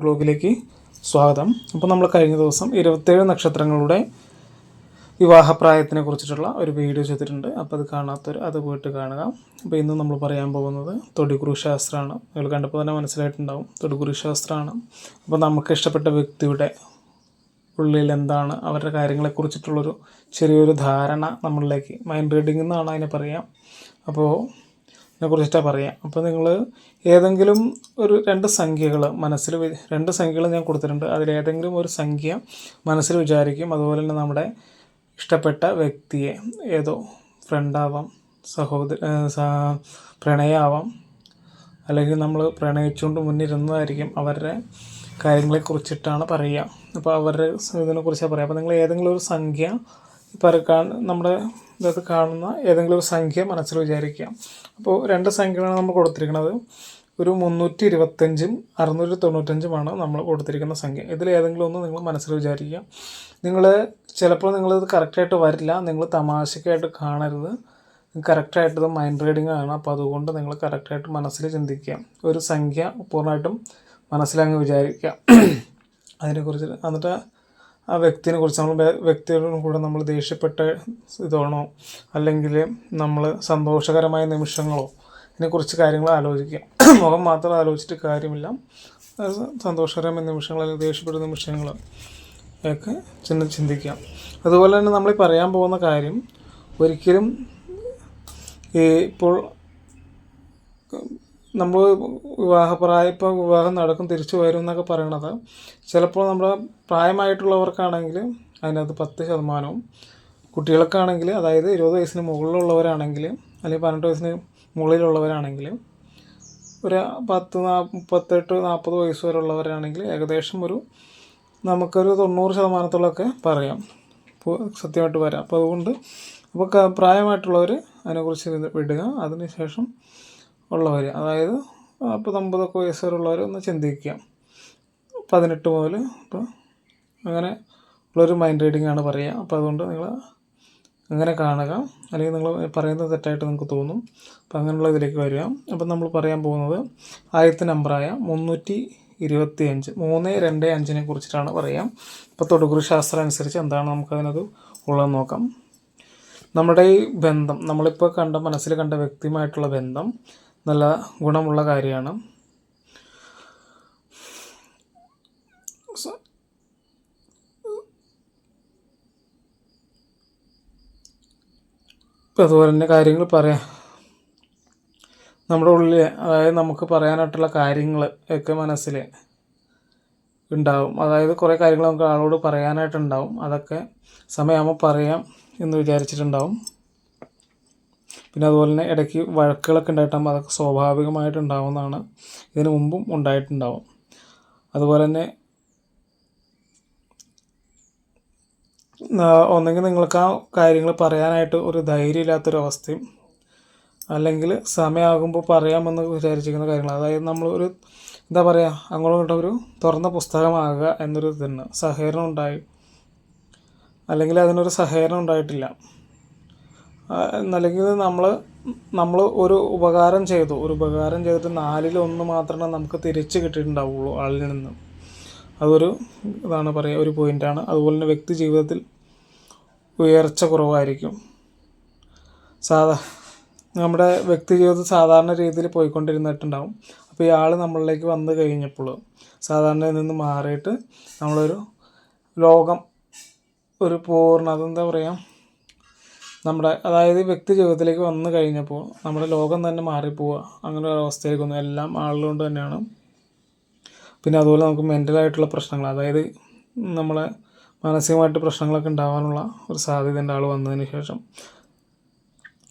ബ്ലോഗിലേക്ക് സ്വാഗതം. അപ്പോൾ നമ്മൾ കഴിഞ്ഞ ദിവസം ഇരുപത്തേഴ് നക്ഷത്രങ്ങളുടെ വിവാഹപ്രായത്തിനെ കുറിച്ചിട്ടുള്ള ഒരു വീഡിയോ ചെയ്തിട്ടുണ്ട്. അപ്പോൾ അത് കാണാത്തവർ അത് പോയിട്ട് കാണുക. അപ്പോൾ ഇന്ന് നമ്മൾ പറയാൻ പോകുന്നത് തൊടികുറു ശാസ്ത്രമാണ് നിങ്ങൾ കണ്ടപ്പോൾ തന്നെ മനസ്സിലായിട്ടുണ്ടാവും. തൊടികുറു ശാസ്ത്രമാണ് അപ്പോൾ നമുക്ക് ഇഷ്ടപ്പെട്ട വ്യക്തിയുടെ ഉള്ളിൽ എന്താണ്? അവരുടെ കാര്യങ്ങളെക്കുറിച്ചിട്ടുള്ളൊരു ചെറിയൊരു ധാരണ നമ്മളിലേക്ക് മൈൻഡ് റീഡിംഗ് എന്നാണ് അതിനെ പറയാം. അപ്പോൾ കുറിച്ചിട്ടാണ് പറയാം. അപ്പോൾ നിങ്ങൾ ഏതെങ്കിലും ഒരു രണ്ട് സംഖ്യകൾ മനസ്സിൽ രണ്ട് സംഖ്യകൾ ഞാൻ കൊടുത്തിട്ടുണ്ട്. അതിലേതെങ്കിലും ഒരു സംഖ്യ മനസ്സിൽ വിചാരിക്കും അതുപോലെ തന്നെ നമ്മുടെ ഇഷ്ടപ്പെട്ട വ്യക്തിയെ ഏതോ ഫ്രണ്ടാവാം സഹോദര പ്രണയാവാം അല്ലെങ്കിൽ നമ്മൾ പ്രണയിച്ചുകൊണ്ട് മുന്നിരുന്നതായിരിക്കും അവരുടെ കാര്യങ്ങളെക്കുറിച്ചിട്ടാണ് പറയുക അപ്പോൾ അവരുടെ ഇതിനെക്കുറിച്ചാണ് പറയുക അപ്പോൾ നിങ്ങൾ ഏതെങ്കിലും ഒരു സംഖ്യ ഇപ്പോൾ നമ്മുടെ ഇതൊക്കെ കാണുന്ന ഏതെങ്കിലും ഒരു സംഖ്യ മനസ്സിൽ വിചാരിക്കുക അപ്പോൾ രണ്ട് സംഖ്യകളാണ് നമ്മൾ കൊടുത്തിരിക്കുന്നത്. ഒരു മുന്നൂറ്റി ഇരുപത്തഞ്ചും അറുന്നൂറ്റി തൊണ്ണൂറ്റഞ്ചുമാണ് നമ്മൾ കൊടുത്തിരിക്കുന്ന സംഖ്യ. ഇതിൽ ഏതെങ്കിലും ഒന്ന് നിങ്ങൾ മനസ്സിൽ വിചാരിക്കുക നിങ്ങൾ ചിലപ്പോൾ നിങ്ങളിത് കറക്റ്റായിട്ട് വരില്ല. നിങ്ങൾ തമാശക്കായിട്ട് കാണരുത്. കറക്റ്റായിട്ട് ഇത് മൈൻഡ് റീഡിംഗ് ആണ്. അപ്പോൾ അതുകൊണ്ട് നിങ്ങൾ കറക്റ്റായിട്ട് മനസ്സിൽ ചിന്തിക്കുക ഒരു സംഖ്യ പൂർണമായിട്ടും മനസ്സിലങ്ങ് വിചാരിക്കുക അതിനെക്കുറിച്ച് എന്നിട്ട് ആ വ്യക്തിനെ കുറിച്ച് നമ്മൾ വ്യക്തിയോടും കൂടെ നമ്മൾ ദേഷ്യപ്പെട്ട ഇതാണോ? അല്ലെങ്കിൽ നമ്മൾ സന്തോഷകരമായ നിമിഷങ്ങളോ? ഇതിനെക്കുറിച്ച് കാര്യങ്ങൾ ആലോചിക്കുക മുഖം മാത്രം ആലോചിച്ചിട്ട് കാര്യമില്ല. സന്തോഷകരമായ നിമിഷങ്ങൾ അല്ലെങ്കിൽ ദേഷ്യപ്പെടുന്ന നിമിഷങ്ങൾ ഒക്കെ ചെന്ന് ചിന്തിക്കാം. അതുപോലെ തന്നെ നമ്മൾ പറയാൻ പോകുന്ന കാര്യം ഒരിക്കലും ഈ ഇപ്പോൾ നമ്മൾ വിവാഹപ്രായം ഇപ്പോൾ വിവാഹം നടക്കും തിരിച്ചു വരും എന്നൊക്കെ പറയണത്. ചിലപ്പോൾ നമ്മുടെ പ്രായമായിട്ടുള്ളവർക്കാണെങ്കിൽ അതിനകത്ത് പത്ത് ശതമാനവും. കുട്ടികൾക്കാണെങ്കിൽ അതായത് ഇരുപത് വയസ്സിന് മുകളിലുള്ളവരാണെങ്കിൽ അല്ലെങ്കിൽ പതിനെട്ട് വയസ്സിന് മുകളിലുള്ളവരാണെങ്കിൽ ഒരു പത്ത് നാ മുപ്പത്തെട്ട് നാൽപ്പത് വയസ്സ് വരെ ഉള്ളവരാണെങ്കിൽ ഏകദേശം ഒരു നമുക്കൊരു തൊണ്ണൂറ് ശതമാനത്തോളമൊക്കെ പറയാം. സത്യമായിട്ട് വരാം അപ്പോൾ അതുകൊണ്ട് അപ്പോൾ പ്രായമായിട്ടുള്ളവർ അതിനെക്കുറിച്ച് വിടുക. അതിനുശേഷം ഉള്ളവർ അതായത് അപ്പോൾ അമ്പതൊക്കെ വയസ്സ് വരെ ഉള്ളവർ ഒന്ന് ചിന്തിക്കുക പതിനെട്ട് മുതൽ ഇപ്പോൾ അങ്ങനെ ഉള്ളൊരു മൈൻഡ് റീഡിംഗ് ആണ് പറയുക അപ്പോൾ അതുകൊണ്ട് നിങ്ങൾ അങ്ങനെ കാണുക. അല്ലെങ്കിൽ നിങ്ങൾ പറയുന്നത് തെറ്റായിട്ട് നിങ്ങൾക്ക് തോന്നും. അപ്പോൾ അങ്ങനെയുള്ള ഇതിലേക്ക് വരിക. അപ്പം നമ്മൾ പറയാൻ പോകുന്നത് ആദ്യത്തെ നമ്പറായ മുന്നൂറ്റി ഇരുപത്തി അഞ്ച് മൂന്ന് രണ്ട് അഞ്ചിനെ കുറിച്ചിട്ടാണ് പറയാം. അപ്പോൾ തൊടുകുറി ശാസ്ത്രം അനുസരിച്ച് എന്താണ് നമുക്കതിനത് ഉള്ളതെന്ന് നോക്കാം. നമ്മുടെ ഈ ബന്ധം നമ്മളിപ്പോൾ കണ്ട മനസ്സിൽ കണ്ട വ്യക്തിയുമായിട്ടുള്ള ബന്ധം നല്ല ഗുണമുള്ള കാര്യമാണ്. ഇപ്പം അതുപോലെ തന്നെ കാര്യങ്ങൾ പറയാം. നമ്മുടെ ഉള്ളിൽ അതായത് നമുക്ക് പറയാനായിട്ടുള്ള കാര്യങ്ങൾ ഒക്കെ മനസ്സിൽ ഉണ്ടാവും. അതായത് കുറേ കാര്യങ്ങൾ നമുക്ക് ആളോട് പറയാനായിട്ടുണ്ടാവും. അതൊക്കെ സമയമാകുമ്പോൾ പറയാം എന്ന് വിചാരിച്ചിട്ടുണ്ടാവും. പിന്നെ അതുപോലെ തന്നെ ഇടയ്ക്ക് വഴക്കുകളൊക്കെ ഉണ്ടായിട്ടുണ്ടാകുമ്പോൾ അതൊക്കെ സ്വാഭാവികമായിട്ട് ഉണ്ടാവുന്നതാണ്. ഇതിനു മുമ്പും ഉണ്ടായിട്ടുണ്ടാവും. അതുപോലെ തന്നെ ഒന്നെങ്കിൽ നിങ്ങൾക്ക് ആ കാര്യങ്ങൾ പറയാനായിട്ട് ഒരു ധൈര്യമില്ലാത്തൊരവസ്ഥയും അല്ലെങ്കിൽ സമയമാകുമ്പോൾ പറയാമെന്ന് വിചാരിച്ചിരിക്കുന്ന കാര്യങ്ങൾ അതായത് നമ്മൾ ഒരു എന്താ പറയുക അങ്ങോട്ടും ഒരു തുറന്ന പുസ്തകമാകുക എന്നൊരു ഇതുണ്ട് സഹകരണം ഉണ്ടായി അല്ലെങ്കിൽ അതിനൊരു സഹകരണം ഉണ്ടായിട്ടില്ല. എന്നല്ലെങ്കിൽ നമ്മൾ നമ്മൾ ഒരു ഉപകാരം ചെയ്തു. ഒരു ഉപകാരം ചെയ്തിട്ട് നാലിലൊന്ന് മാത്രമേ നമുക്ക് തിരിച്ച് കിട്ടിയിട്ടുണ്ടാവുള്ളൂ ആളിൽ നിന്ന്. അതൊരു ഇതാണ് പറയുക ഒരു പോയിന്റാണ് അതുപോലെ തന്നെ വ്യക്തി ജീവിതത്തിൽ ഉയർച്ച കുറവായിരിക്കും. സാധാ നമ്മുടെ വ്യക്തി ജീവിതം സാധാരണ രീതിയിൽ പോയിക്കൊണ്ടിരുന്നിട്ടുണ്ടാവും. അപ്പോൾ ഈ ആൾ നമ്മളിലേക്ക് വന്നു കഴിഞ്ഞപ്പോൾ സാധാരണയിൽ നിന്ന് മാറിയിട്ട് നമ്മളൊരു ലോകം ഒരു പൂർണ അതെന്താ പറയുക നമ്മുടെ അതായത് വ്യക്തി ജീവിതത്തിലേക്ക് വന്നു കഴിഞ്ഞപ്പോൾ നമ്മുടെ ലോകം തന്നെ മാറിപ്പോവുക അങ്ങനെ ഒരു അവസ്ഥയിലേക്ക് വന്നു. എല്ലാം ആളുകൊണ്ട് തന്നെയാണ്. പിന്നെ അതുപോലെ നമുക്ക് മെന്റലായിട്ടുള്ള പ്രശ്നങ്ങൾ അതായത് നമ്മളെ മാനസികമായിട്ട് പ്രശ്നങ്ങളൊക്കെ ഉണ്ടാകാനുള്ള ഒരു സാധ്യത ഉണ്ട് ആൾ വന്നതിന് ശേഷം.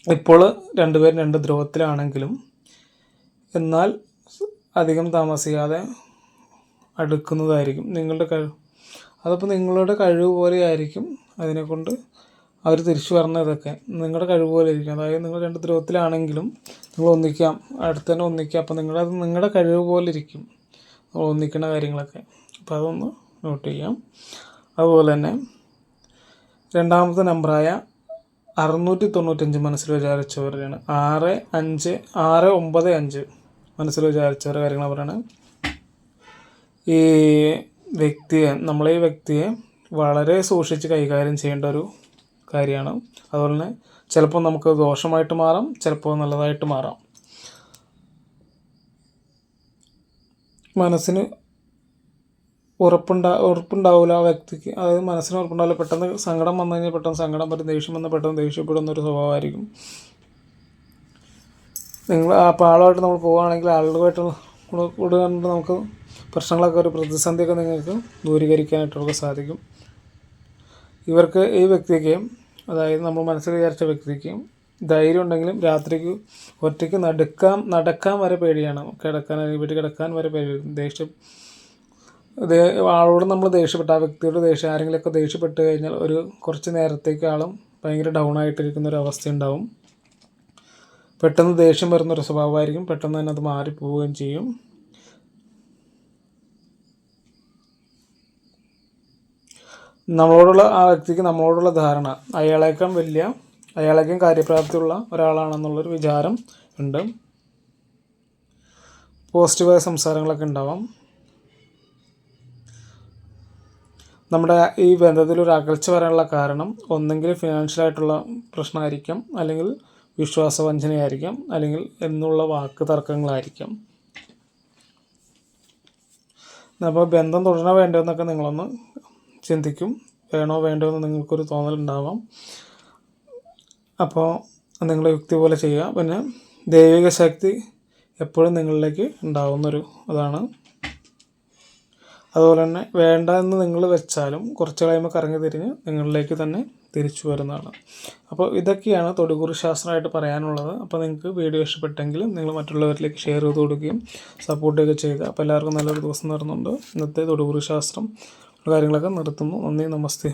ഇപ്പോൾ രണ്ടുപേരും രണ്ട് ധ്രുവത്തിലാണെങ്കിലും എന്നാൽ അധികം താമസിക്കാതെ അടുക്കുന്നതായിരിക്കും നിങ്ങളുടെ കഴിവ്. അതപ്പോൾ നിങ്ങളുടെ കഴിവ് പോലെയായിരിക്കും അതിനെക്കൊണ്ട് അവർ തിരിച്ചു പറഞ്ഞതൊക്കെ നിങ്ങളുടെ കഴിവ് പോലെ ഇരിക്കും അതായത് നിങ്ങൾ രണ്ട് ധ്രുവത്തിലാണെങ്കിലും നിങ്ങൾ ഒന്നിക്കാം. അടുത്ത് തന്നെ ഒന്നിക്കാം. അപ്പോൾ നിങ്ങളുടെ നിങ്ങളുടെ കഴിവ് പോലെ ഇരിക്കും. ഒന്നിക്കുന്ന കാര്യങ്ങളൊക്കെ. അപ്പോൾ അതൊന്ന് നോട്ട് ചെയ്യാം. അതുപോലെ തന്നെ രണ്ടാമത്തെ നമ്പറായ അറുന്നൂറ്റി തൊണ്ണൂറ്റഞ്ച് മനസ്സിൽ വിചാരിച്ചവരെയാണ് ആറ് അഞ്ച് ആറ് ഒമ്പത് അഞ്ച് മനസ്സിൽ വിചാരിച്ചവരുടെ കാര്യങ്ങൾ പറയുന്നത് ഈ വ്യക്തിയെ നമ്മളെ ഈ വ്യക്തിയെ വളരെ സൂക്ഷിച്ച് കൈകാര്യം ചെയ്യേണ്ട ഒരു കാര്യമാണ്. അതുപോലെ തന്നെ ചിലപ്പോൾ നമുക്ക് ദോഷമായിട്ട് മാറാം ചിലപ്പോൾ നല്ലതായിട്ട് മാറാം. മനസ്സിന് ഉറപ്പുണ്ടാ ഉറപ്പുണ്ടാവില്ല ആ വ്യക്തിക്ക്. അതായത് മനസ്സിന് ഉറപ്പുണ്ടാവില്ല. പെട്ടെന്ന് സങ്കടം വന്നു കഴിഞ്ഞാൽ പെട്ടെന്ന് സങ്കടം വരും ദേഷ്യം വന്നാൽ പെട്ടെന്ന് ദേഷ്യപ്പെടുന്ന ഒരു സ്വഭാവമായിരിക്കും. നിങ്ങൾ ആ ആളുമായിട്ട് നമ്മൾ പോവുകയാണെങ്കിൽ ആളുമായിട്ട് കൂടെ കൊണ്ട് നമുക്ക് പ്രശ്നങ്ങളൊക്കെ ഒരു പ്രതിസന്ധിയൊക്കെ നിങ്ങൾക്ക് ദൂരീകരിക്കാനായിട്ടൊക്കെ സാധിക്കും. ഇവർക്ക് ഈ വ്യക്തിക്ക് അതായത് നമ്മൾ മനസ്സിൽ വിചാരിച്ച വ്യക്തിക്ക് ധൈര്യം ഉണ്ടെങ്കിലും രാത്രിക്ക് ഒറ്റയ്ക്ക് നടക്കാം നടക്കാൻ വരെ പേടിയാണ്. കിടക്കാൻ വീട്ടിൽ കിടക്കാൻ വരെ പേടിയാണ് ദേഷ്യം ആളോട് നമ്മൾ ദേഷ്യപ്പെട്ട ആ വ്യക്തിയോട് ദേഷ്യം ആരെങ്കിലുമൊക്കെ ദേഷ്യപ്പെട്ട് കഴിഞ്ഞാൽ ഒരു കുറച്ച് നേരത്തേക്ക് ആളും ഭയങ്കര ഡൗൺ ആയിട്ടിരിക്കുന്ന ഒരു അവസ്ഥ ഉണ്ടാവും. പെട്ടെന്ന് ദേഷ്യം വരുന്നൊരു സ്വഭാവമായിരിക്കും. പെട്ടെന്ന് തന്നെ അത് മാറിപ്പോവുകയും ചെയ്യും. നമ്മളോടുള്ള ആ വ്യക്തിക്ക് നമ്മളോടുള്ള ധാരണ അയാളേക്കാൾ വലിയ അയാളേക്കും കാര്യപ്രാപ്തിയുള്ള ഒരാളാണെന്നുള്ളൊരു വിചാരം ഉണ്ട്. പോസിറ്റീവായ സംസാരങ്ങളൊക്കെ ഉണ്ടാവാം. നമ്മുടെ ഈ ബന്ധത്തിൽ ഒരു അകൽച്ച വരാനുള്ള കാരണം ഒന്നെങ്കിൽ ഫിനാൻഷ്യലായിട്ടുള്ള പ്രശ്നമായിരിക്കാം അല്ലെങ്കിൽ വിശ്വാസവഞ്ചനയായിരിക്കാം അല്ലെങ്കിൽ എന്നുള്ള വാക്ക് തർക്കങ്ങളായിരിക്കാം. അപ്പോൾ ബന്ധം തുടരാൻ വേണ്ടതെന്നൊക്കെ നിങ്ങളൊന്ന് ചിന്തിക്കും. വേണോ വേണ്ടോ എന്ന് നിങ്ങൾക്കൊരു തോന്നലുണ്ടാവാം. അപ്പോൾ നിങ്ങളെ യുക്തി പോലെ ചെയ്യുക. പിന്നെ ദൈവിക ശക്തി എപ്പോഴും നിങ്ങളിലേക്ക് ഉണ്ടാവുന്നൊരു അതാണ്. അതുപോലെ തന്നെ വേണ്ട എന്ന് നിങ്ങൾ വെച്ചാലും കുറച്ച് കഴിയുമ്പോൾ കറങ്ങി തിരിഞ്ഞ് നിങ്ങളിലേക്ക് തന്നെ തിരിച്ചു വരുന്നതാണ്. അപ്പോൾ ഇതൊക്കെയാണ് തൊടുകുറി ശാസ്ത്രമായിട്ട് പറയാനുള്ളത്. അപ്പോൾ നിങ്ങൾക്ക് വീഡിയോ ഇഷ്ടപ്പെട്ടെങ്കിൽ നിങ്ങൾ മറ്റുള്ളവരിലേക്ക് ഷെയർ ചെയ്ത് കൊടുക്കുകയും സപ്പോർട്ടൊക്കെ ചെയ്യുക. അപ്പോൾ എല്ലാവർക്കും നല്ലൊരു ദിവസം നേർന്നുണ്ട്. ഇന്നത്തെ തൊടുകുറി ശാസ്ത്രം കാര്യങ്ങളൊക്കെ നിർത്തുന്നു. നന്ദി നമസ്തേ.